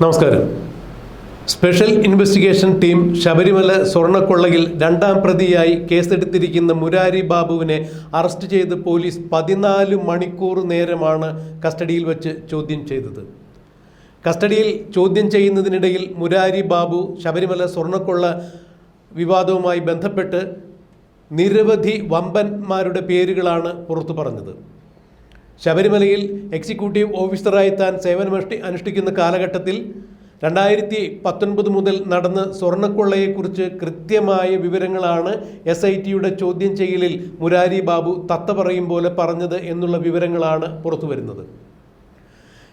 നമസ്കാരം. Special investigation team Sabarimala സ്വർണക്കൊള്ളയിൽ രണ്ടാം പ്രതിയായി കേസെടുത്തിരിക്കുന്ന മുരാരി ബാബുവിനെ അറസ്റ്റ് ചെയ്ത് പോലീസ് പതിനാല് മണിക്കൂർ നേരമാണ് കസ്റ്റഡിയിൽ വെച്ച് ചോദ്യം ചെയ്തത്. കസ്റ്റഡിയിൽ ചോദ്യം ചെയ്യുന്നതിനിടയിൽ മുരാരി ബാബു ശബരിമല സ്വർണക്കൊള്ള വിവാദവുമായി ബന്ധപ്പെട്ട് നിരവധി വമ്പന്മാരുടെ പേരുകളാണ് പുറത്തു പറഞ്ഞത്. ശബരിമലയിൽ എക്സിക്യൂട്ടീവ് ഓഫീസറായി താൻ സേവനമനുഷ്ഠി അനുഷ്ഠിക്കുന്ന കാലഘട്ടത്തിൽ രണ്ടായിരത്തി പത്തൊൻപത് മുതൽ നടന്ന സ്വർണക്കൊള്ളയെക്കുറിച്ച് കൃത്യമായ വിവരങ്ങളാണ് എസ് ഐ ടിയുടെ ചോദ്യം ചെയ്യലിൽ മുരാരി ബാബു തത്ത പറയും പോലെ പറഞ്ഞത് എന്നുള്ള വിവരങ്ങളാണ് പുറത്തു വരുന്നത്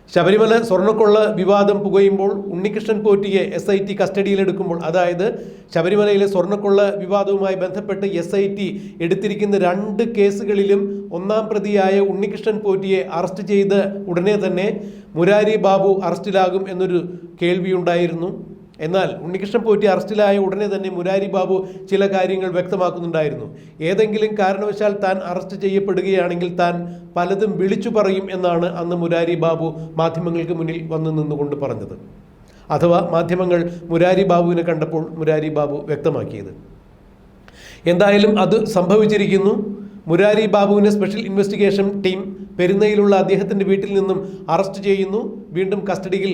ശബരിമല സ്വർണക്കൊള്ള വിവാദം പുകയുമ്പോൾ ഉണ്ണികൃഷ്ണൻ പോറ്റിയെ എസ് ഐ ടി കസ്റ്റഡിയിലെടുക്കുമ്പോൾ അതായത് ശബരിമലയിലെ സ്വർണക്കൊള്ള വിവാദവുമായി ബന്ധപ്പെട്ട് എസ് ഐ ടി എടുത്തിരിക്കുന്ന രണ്ട് കേസുകളിലും ഒന്നാം പ്രതിയായ ഉണ്ണികൃഷ്ണൻ പോറ്റിയെ അറസ്റ്റ് ചെയ്ത് ഉടനെ തന്നെ മുരാരി ബാബു അറസ്റ്റിലാകും എന്നൊരു കേൾവിയുണ്ടായിരുന്നു. എന്നാൽ ഉണ്ണികൃഷ്ണൻ പോറ്റി അറസ്റ്റിലായ ഉടനെ തന്നെ മുരാരി ബാബു ചില കാര്യങ്ങൾ വ്യക്തമാക്കുന്നുണ്ടായിരുന്നു. ഏതെങ്കിലും കാരണവശാൽ താൻ അറസ്റ്റ് ചെയ്യപ്പെടുകയാണെങ്കിൽ താൻ പലതും വിളിച്ചു പറയും എന്നാണ് അന്ന് മുരാരി ബാബു മാധ്യമങ്ങൾക്ക് മുന്നിൽ വന്നു നിന്നുകൊണ്ട് പറഞ്ഞത്. അഥവാ മാധ്യമങ്ങൾ മുരാരി ബാബുവിനെ കണ്ടപ്പോൾ മുരാരി ബാബു വ്യക്തമാക്കിയത്. എന്തായാലും അത് സംഭവിച്ചിരിക്കുന്നു. മുരാരി ബാബുവിനെ സ്പെഷ്യൽ ഇൻവെസ്റ്റിഗേഷൻ ടീം പെരുന്നയിലുള്ള അദ്ദേഹത്തിന്റെ വീട്ടിൽ നിന്നും അറസ്റ്റ് ചെയ്യുന്നു. വീണ്ടും കസ്റ്റഡിയിൽ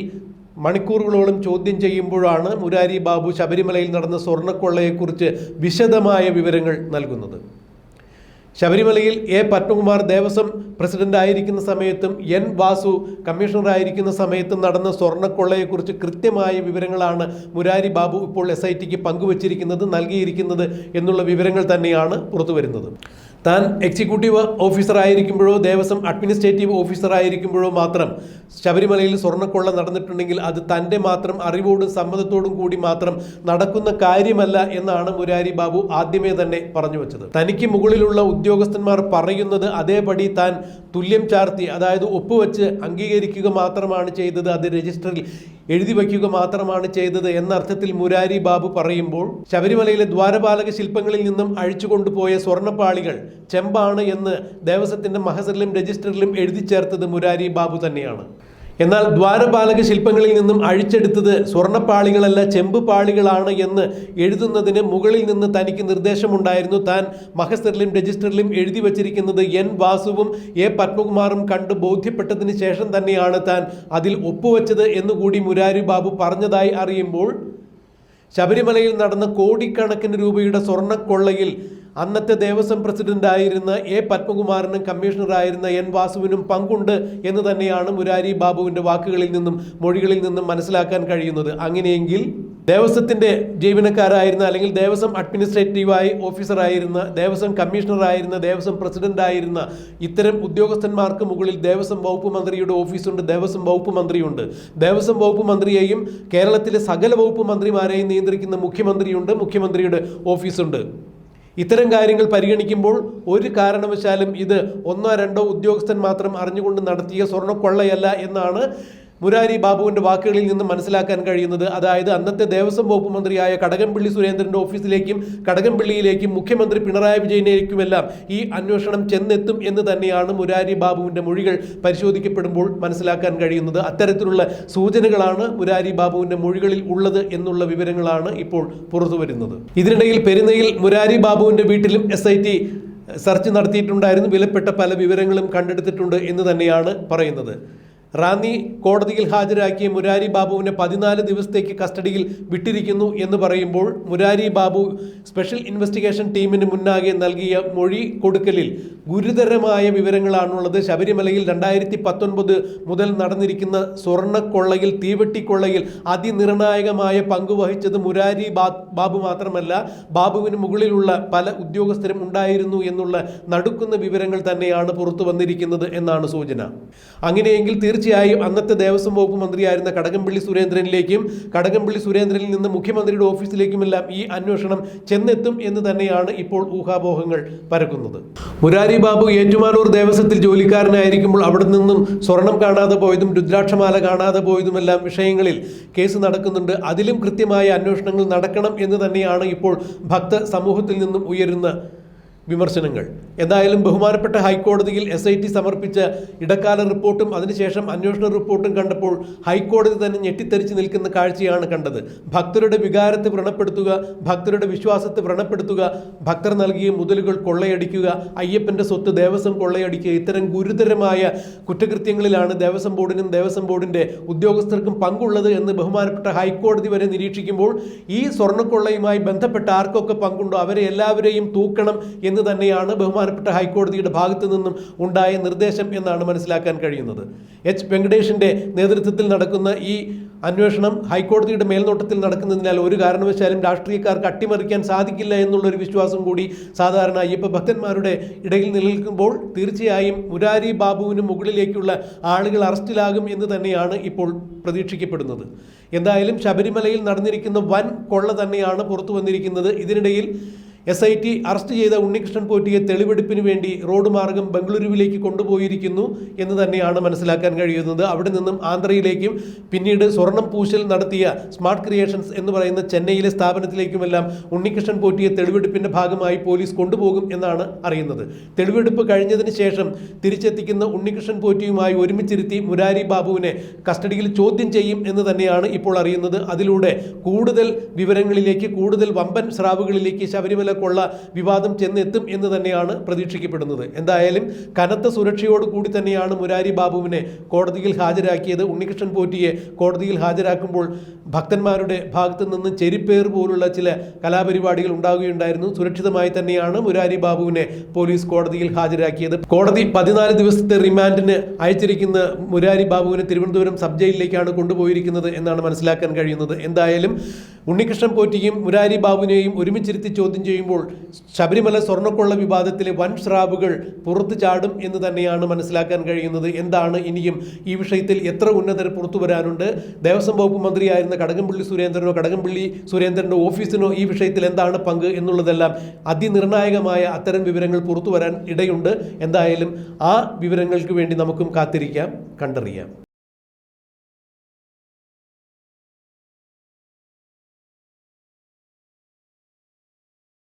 മണിക്കൂറുകളോളം ചോദ്യം ചെയ്യുമ്പോഴാണ് മുരാരി ബാബു ശബരിമലയിൽ നടന്ന സ്വർണക്കൊള്ളയെക്കുറിച്ച് വിശദമായ വിവരങ്ങൾ നൽകുന്നത്. ശബരിമലയിൽ എ പത്മകുമാർ ദേവസ്വം പ്രസിഡന്റ് ആയിരിക്കുന്ന സമയത്തും എൻ വാസു കമ്മീഷണറായിരിക്കുന്ന സമയത്തും നടന്ന സ്വർണക്കൊള്ളയെക്കുറിച്ച് കൃത്യമായ വിവരങ്ങളാണ് മുരാരി ബാബു ഇപ്പോൾ എസ് ഐ ടിക്ക് പങ്കുവച്ചിരിക്കുന്നത് നൽകിയിരിക്കുന്നത് എന്നുള്ള വിവരങ്ങൾ തന്നെയാണ് പുറത്തുവരുന്നത്. താൻ എക്സിക്യൂട്ടീവ് ഓഫീസർ ആയിരിക്കുമ്പോഴോ ദേവസ്വം അഡ്മിനിസ്ട്രേറ്റീവ് ഓഫീസർ ആയിരിക്കുമ്പോഴോ മാത്രം ശബരിമലയിൽ സ്വർണക്കൊള്ള നടന്നിട്ടുണ്ടെങ്കിൽ അത് തന്റെ മാത്രം അറിവോടും സമ്മതത്തോടും കൂടി മാത്രം നടക്കുന്ന കാര്യമല്ല എന്നാണ് മുരാരി ബാബു ആദ്യമേ തന്നെ പറഞ്ഞു വച്ചത്. തനിക്ക് മുകളിലുള്ള ഉദ്യോഗസ്ഥന്മാർ പറയുന്നത് അതേപടി താൻ തുല്യം ചാർത്തി അതായത് ഒപ്പുവെച്ച് അംഗീകരിക്കുക മാത്രമാണ് ചെയ്തത് അത് രജിസ്റ്ററിൽ എഴുതി വയ്ക്കുക മാത്രമാണ് ചെയ്തത് എന്ന അർത്ഥത്തിൽ മുരാരി ബാബു പറയുമ്പോൾ ശബരിമലയിലെ ദ്വാരപാലക ശില്പങ്ങളിൽ നിന്നും അഴിച്ചുകൊണ്ടുപോയ സ്വർണപ്പാളികൾ ചെമ്പാണ് എന്ന് ദേവസ്വത്തിന്റെ മഹസറിലും രജിസ്റ്ററിലും എഴുതി ചേർത്തത് മുരാരി ബാബു തന്നെയാണ്. എന്നാൽ ദ്വാരപാലക ശില്പങ്ങളിൽ നിന്നും അഴിച്ചെടുത്തത് സ്വർണപ്പാളികളല്ല ചെമ്പ് പാളികളാണ് എന്ന് എഴുതുന്നതിന് മുകളിൽ നിന്ന് തനിക്ക് നിർദ്ദേശമുണ്ടായിരുന്നു. താൻ മഹസ്റ്ററിലും രജിസ്റ്ററിലും എഴുതി വച്ചിരിക്കുന്നത് എൻ വാസുവും എ പത്മകുമാറും കണ്ട് ബോധ്യപ്പെട്ടതിന് ശേഷം തന്നെയാണ് താൻ അതിൽ ഒപ്പുവെച്ചത് എന്നുകൂടി മുരാരി ബാബു പറഞ്ഞതായി അറിയുമ്പോൾ ശബരിമലയിൽ നടന്ന കോടിക്കണക്കിന് രൂപയുടെ സ്വർണക്കൊള്ളയിൽ അന്നത്തെ ദേവസ്വം പ്രസിഡന്റായിരുന്ന എ പത്മകുമാറിനും കമ്മീഷണറായിരുന്ന എൻ വാസുവിനും പങ്കുണ്ട് എന്ന് തന്നെയാണ് മുരാരി ബാബുവിന്റെ വാക്കുകളിൽ നിന്നും മൊഴികളിൽ നിന്നും മനസ്സിലാക്കാൻ കഴിയുന്നത്. അങ്ങനെയെങ്കിൽ ദേവസ്വത്തിന്റെ ജീവനക്കാരായിരുന്ന അല്ലെങ്കിൽ ദേവസ്വം അഡ്മിനിസ്ട്രേറ്റീവായി ഓഫീസറായിരുന്ന ദേവസ്വം കമ്മീഷണറായിരുന്ന ദേവസ്വം പ്രസിഡന്റായിരുന്ന ഇത്തരം ഉദ്യോഗസ്ഥന്മാർക്ക് മുകളിൽ ദേവസ്വം വകുപ്പ് മന്ത്രിയുടെ ഓഫീസുണ്ട് ദേവസ്വം വകുപ്പ് മന്ത്രിയുണ്ട്. ദേവസ്വം വകുപ്പ് മന്ത്രിയെയും കേരളത്തിലെ സകല വകുപ്പ് മന്ത്രിമാരെയും നിയന്ത്രിക്കുന്ന മുഖ്യമന്ത്രിയുണ്ട് മുഖ്യമന്ത്രിയുടെ ഓഫീസുണ്ട്. ഇത്തരം കാര്യങ്ങൾ പരിഗണിക്കുമ്പോൾ ഒരു കാരണവശാലും ഇത് ഒന്നോ രണ്ടോ ഉദ്യോഗസ്ഥൻ മാത്രം അറിഞ്ഞുകൊണ്ട് നടത്തിയ സ്വർണക്കൊള്ളയല്ല എന്നാണ് മുരാരി ബാബുവിന്റെ വാക്കുകളിൽ നിന്ന് മനസ്സിലാക്കാൻ കഴിയുന്നത് അതായത് അന്നത്തെ ദേവസ്വം വകുപ്പ് മന്ത്രിയായ കടകംപള്ളി സുരേന്ദ്രന്റെ ഓഫീസിലേക്കും കടകംപള്ളിയിലേക്കും മുഖ്യമന്ത്രി പിണറായി വിജയനിലേക്കുമെല്ലാം ഈ അന്വേഷണം ചെന്നെത്തും എന്ന് തന്നെയാണ് മുരാരി ബാബുവിന്റെ മൊഴികൾ പരിശോധിക്കപ്പെടുമ്പോൾ മനസ്സിലാക്കാൻ കഴിയുന്നത്. അത്തരത്തിലുള്ള സൂചനകളാണ് മുരാരി ബാബുവിന്റെ മൊഴികളിൽ ഉള്ളത് എന്നുള്ള വിവരങ്ങളാണ് ഇപ്പോൾ പുറത്തുവരുന്നത് ഇതിനിടയിൽ പെരുന്നയിൽ മുരാരി ബാബുവിന്റെ വീട്ടിലും എസ് സെർച്ച് നടത്തിയിട്ടുണ്ടായിരുന്നു. വിലപ്പെട്ട പല വിവരങ്ങളും കണ്ടെടുത്തിട്ടുണ്ട് എന്ന് തന്നെയാണ് പറയുന്നത്. റാന്നി കോടതിയിൽ ഹാജരാക്കിയ മുരാരി ബാബുവിനെ പതിനാല് ദിവസത്തേക്ക് കസ്റ്റഡിയിൽ വിട്ടിരിക്കുന്നു എന്ന് പറയുമ്പോൾ മുരാരി ബാബു സ്പെഷ്യൽ ഇൻവെസ്റ്റിഗേഷൻ ടീമിന് മുന്നാകെ നൽകിയ മൊഴി കൊടുക്കലിൽ ഗുരുതരമായ വിവരങ്ങളാണുള്ളത്. ശബരിമലയിൽ രണ്ടായിരത്തി പത്തൊൻപത് മുതൽ നടന്നിരിക്കുന്ന സ്വർണക്കൊള്ളയിൽ തീവെട്ടിക്കൊള്ളയിൽ അതിനിർണായകമായ പങ്കുവഹിച്ചത് മുരാരി ബാബു മാത്രമല്ല ബാബുവിന് മുകളിലുള്ള പല ഉദ്യോഗസ്ഥരും ഉണ്ടായിരുന്നു എന്നുള്ള നടുക്കുന്ന വിവരങ്ങൾ തന്നെയാണ് പുറത്തു വന്നിരിക്കുന്നത് എന്നാണ് സൂചന. അങ്ങനെയെങ്കിൽ തീർച്ചയായും അന്നത്തെ ദേവസ്വം വകുപ്പ് മന്ത്രിയായിരുന്ന കടകംപള്ളി സുരേന്ദ്രനിലേക്കും കടകംപള്ളി സുരേന്ദ്രനിൽ നിന്ന് മുഖ്യമന്ത്രിയുടെ ഓഫീസിലേക്കുമെല്ലാം ഈ അന്വേഷണം ചെന്നെത്തും എന്ന് തന്നെയാണ് ഇപ്പോൾ ഊഹാപോഹങ്ങൾ പരക്കുന്നത്. മുരാരി ബാബു ഏറ്റുമാനൂർ ദേവസ്വത്തിൽ ജോലിക്കാരനായിരിക്കുമ്പോൾ അവിടെ നിന്നും സ്വർണം കാണാതെ പോയതും രുദ്രാക്ഷമാല കാണാതെ പോയതുമെല്ലാം വിഷയങ്ങളിൽ കേസ് നടക്കുന്നുണ്ട്. അതിലും കൃത്യമായ അന്വേഷണങ്ങൾ നടക്കണം എന്ന് തന്നെയാണ് ഇപ്പോൾ ഭക്ത സമൂഹത്തിൽ നിന്നും ഉയരുന്ന വിമർശനങ്ങൾ. എന്തായാലും ബഹുമാനപ്പെട്ട ഹൈക്കോടതിയിൽ എസ് ഐ ടി സമർപ്പിച്ച ഇടക്കാല റിപ്പോർട്ടും അതിനുശേഷം അന്വേഷണ റിപ്പോർട്ടും കണ്ടപ്പോൾ ഹൈക്കോടതി തന്നെ ഞെട്ടിത്തെറിച്ച് നിൽക്കുന്ന കാഴ്ചയാണ് കണ്ടത്. ഭക്തരുടെ വികാരത്തെ വ്രണപ്പെടുത്തുക ഭക്തരുടെ വിശ്വാസത്തെ വ്രണപ്പെടുത്തുക ഭക്തർ നൽകിയ മുതലുകൾ കൊള്ളയടിക്കുക അയ്യപ്പന്റെ സ്വത്ത് ദേവസ്വം കൊള്ളയടിക്കുക ഇത്തരം ഗുരുതരമായ കുറ്റകൃത്യങ്ങളിലാണ് ദേവസ്വം ബോർഡിനും ദേവസ്വം ബോർഡിന്റെ ഉദ്യോഗസ്ഥർക്കും പങ്കുള്ളത് എന്ന് ബഹുമാനപ്പെട്ട ഹൈക്കോടതി വരെ നിരീക്ഷിക്കുമ്പോൾ ഈ സ്വർണക്കൊള്ളയുമായി ബന്ധപ്പെട്ട ആർക്കൊക്കെ പങ്കുണ്ടോ? അവരെ എല്ലാവരെയും തൂക്കണം എന്ന് തന്നെയാണ് ബഹുമാനപ്പെട്ട ഹൈക്കോടതിയുടെ ഭാഗത്തു നിന്നും ഉണ്ടായ നിർദ്ദേശം എന്നാണ് മനസ്സിലാക്കാൻ കഴിയുന്നത്. എച്ച്. വെങ്കടേഷിന്റെ നേതൃത്വത്തിൽ നടക്കുന്ന ഈ അന്വേഷണം ഹൈക്കോടതിയുടെ മേൽനോട്ടത്തിൽ നടക്കുന്നതിനാൽ ഒരു കാരണവശാലും രാഷ്ട്രീയക്കാർക്ക് അട്ടിമറിക്കാൻ സാധിക്കില്ല എന്നുള്ളൊരു വിശ്വാസം കൂടി സാധാരണ അയ്യപ്പ ഭക്തന്മാരുടെ ഇടയിൽ നിലനിൽക്കുമ്പോൾ തീർച്ചയായും മുരാരി ബാബുവിന് മുകളിലേക്കുള്ള ആളുകൾ അറസ്റ്റിലാകും എന്ന് തന്നെയാണ് ഇപ്പോൾ പ്രതീക്ഷിക്കപ്പെടുന്നത്. എന്തായാലും ശബരിമലയിൽ നടന്നിരിക്കുന്ന വൻ കൊള്ള തന്നെയാണ് പുറത്തു വന്നിരിക്കുന്നത്. ഇതിനിടയിൽ എസ് ഐ ടി അറസ്റ്റ് ചെയ്ത ഉണ്ണികൃഷ്ണൻ പോറ്റിയെ തെളിവെടുപ്പിന് വേണ്ടി റോഡ് മാർഗം ബംഗളൂരുവിലേക്ക് കൊണ്ടുപോയിരിക്കുന്നു എന്ന് തന്നെയാണ് മനസ്സിലാക്കാൻ കഴിയുന്നത്. അവിടെ നിന്നും ആന്ധ്രയിലേക്കും പിന്നീട് സ്വർണം പൂശൽ നടത്തിയ സ്മാർട്ട് ക്രിയേഷൻസ് എന്ന് പറയുന്ന ചെന്നൈയിലെ സ്ഥാപനത്തിലേക്കുമെല്ലാം ഉണ്ണികൃഷ്ണൻ പോറ്റിയെ തെളിവെടുപ്പിന്റെ ഭാഗമായി പോലീസ് കൊണ്ടുപോകും എന്നാണ് അറിയുന്നത്. തെളിവെടുപ്പ് കഴിഞ്ഞതിന് ശേഷം തിരിച്ചെത്തിക്കുന്ന ഉണ്ണികൃഷ്ണൻ പോറ്റിയുമായി ഒരുമിച്ചിരുത്തി മുരാരി ബാബുവിനെ കസ്റ്റഡിയിൽ ചോദ്യം ചെയ്യും എന്ന് തന്നെയാണ് ഇപ്പോൾ അറിയുന്നത്. അതിലൂടെ കൂടുതൽ വിവരങ്ങളിലേക്ക് കൂടുതൽ വമ്പൻ സ്രാവുകളിലേക്ക് ശബരിമല കൊള്ള വിവാദം ചെന്നെത്തും എന്ന് തന്നെയാണ് പ്രതീക്ഷിക്കപ്പെടുന്നത്. എന്തായാലും കനത്ത സുരക്ഷയോട് കൂടി തന്നെയാണ് മുരാരി ബാബുവിനെ കോടതിയിൽ ഹാജരാക്കിയത്. ഉണ്ണികൃഷ്ണൻ പോറ്റിയെ കോടതിയിൽ ഹാജരാക്കുമ്പോൾ ഭക്തന്മാരുടെ ഭാഗത്തു നിന്ന് ചെരിപ്പേർ പോലുള്ള ചില കലാപരിപാടികൾ ഉണ്ടാവുകയുണ്ടായിരുന്നു സുരക്ഷിതമായി തന്നെയാണ് മുരാരി ബാബുവിനെ പോലീസ് കോടതിയിൽ ഹാജരാക്കിയത്. കോടതി പതിനാല് ദിവസത്തെ റിമാൻഡിന് അയച്ചിരിക്കുന്ന മുരാരി ബാബുവിനെ തിരുവനന്തപുരം സബ് ജയിലിലേക്കാണ് കൊണ്ടുപോയിരിക്കുന്നത് എന്നാണ് മനസ്സിലാക്കാൻ കഴിയുന്നത്. എന്തായാലും ഉണ്ണികൃഷ്ണൻ പോറ്റിയും മുരാരി ബാബുവിനെയും ഒരുമിച്ചിരുത്തി ചോദ്യം ചെയ്യുമ്പോൾ ശബരിമല സ്വർണക്കൊള്ള വിവാദത്തിലെ വൻ സ്രാവുകൾ പുറത്തു ചാടും എന്ന് തന്നെയാണ് മനസ്സിലാക്കാൻ കഴിയുന്നത്. എന്താണ് ഇനിയും ഈ വിഷയത്തിൽ എത്ര ഉന്നതർ പുറത്തു വരാനുണ്ട്? ദേവസ്വം വകുപ്പ് മന്ത്രിയായിരുന്ന കടകംപള്ളി സുരേന്ദ്രനോ കടകംപള്ളി സുരേന്ദ്രന്റെ ഓഫീസിനോ ഈ വിഷയത്തിൽ എന്താണ് പങ്ക് എന്നുള്ളതെല്ലാം അതിനിർണായകമായ അത്തരം വിവരങ്ങൾ പുറത്തു വരാൻ ഇടയുണ്ട്. എന്തായാലും ആ വിവരങ്ങൾക്ക് വേണ്ടി നമുക്കും കാത്തിരിക്കാം കണ്ടറിയാം.